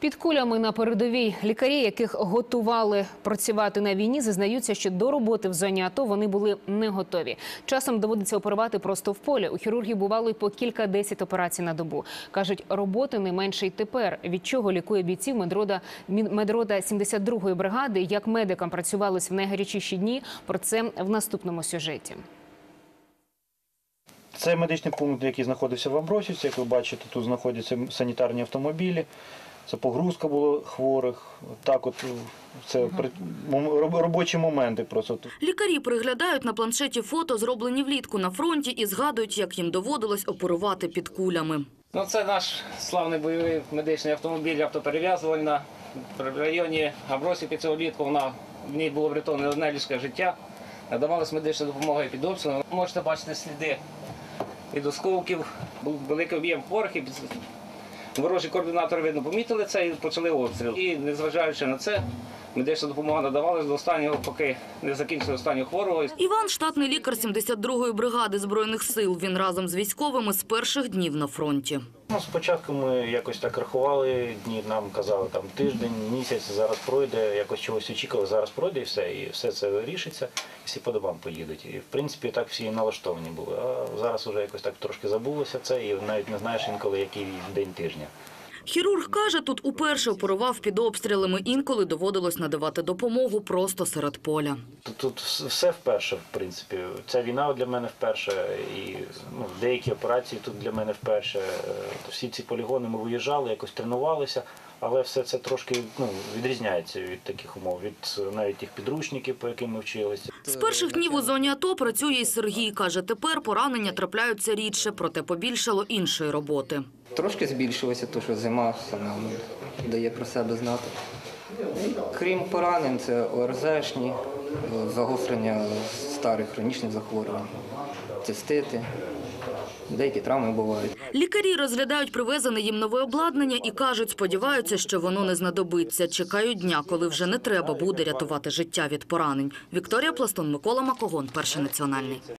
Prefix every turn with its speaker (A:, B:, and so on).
A: Під кулями на передовій лікарі, яких готували працювати на війні, зізнаються, що до роботи в зоні АТО вони були не готові. Часом доводиться оперувати просто в полі. У хірургів бувало й по кілька десять операцій на добу. кажуть, роботи не менше й тепер. Від чого лікує бійців медрода медрода 72-ї бригади. Як медикам працювалось в найгарячіші дні. Про це в наступному сюжеті.
B: Це медичний пункт, який знаходився в Амбросівці. Як ви бачите, тут знаходяться санітарні автомобілі. Це погрузка було хворих. Так, от це при- робочі моменти просто.
C: Лікарі приглядають на планшеті фото, зроблені влітку на фронті, і згадують, як їм доводилось оперувати під кулями.
D: Ну, це наш славний бойовий медичний автомобіль автоперев'язувальна. В районі Абросівки цього влітку вона, в ній було врятоване одне людське життя. Надавалась медична допомога і під обстрілом. Можете бачити сліди від осколків. Був великий об'єм хворих. Ворожі координатори, видно, помітили це і почали обстріл. І незважаючи на це, медична допомога надавалась до останнього, поки не закінчили останнього хворого.
C: Іван – штатний лікар 72-ї бригади Збройних сил. Він разом з військовими з перших днів на фронті.
B: Ну, спочатку ми якось так рахували дні, нам казали там тиждень, місяць, зараз пройде, якось чогось очікували, зараз пройде і все, і все це вирішиться, і всі по домам поїдуть. І в принципі так всі налаштовані були. А зараз вже якось так трошки забулося це, і навіть не знаєш інколи, який день тижня.
C: Хірург каже, тут уперше оперував під обстрілами. Інколи доводилось надавати допомогу просто серед поля.
B: Тут, тут все вперше, в принципі. Ця війна для мене вперше, і ну, деякі операції тут для мене вперше. Е, Всі ці полігони ми виїжджали, якось тренувалися, але все це трошки ну, відрізняється від таких умов, від е, навіть тих підручників, по яким ми вчилися.
C: З перших днів у зоні АТО працює і Сергій. Каже, тепер поранення трапляються рідше, проте побільшало іншої роботи.
E: Трошки збільшилося, тому що зима саме ну, дає про себе знати. І Крім поранень, це ОРЗшні, загострення старих хронічних захворювань, цистити, деякі травми бувають.
C: Лікарі розглядають привезене їм нове обладнання і кажуть, сподіваються, що воно не знадобиться. Чекають дня, коли вже не треба буде рятувати життя від поранень. Вікторія Пластун, Микола Макогон, Перший національний.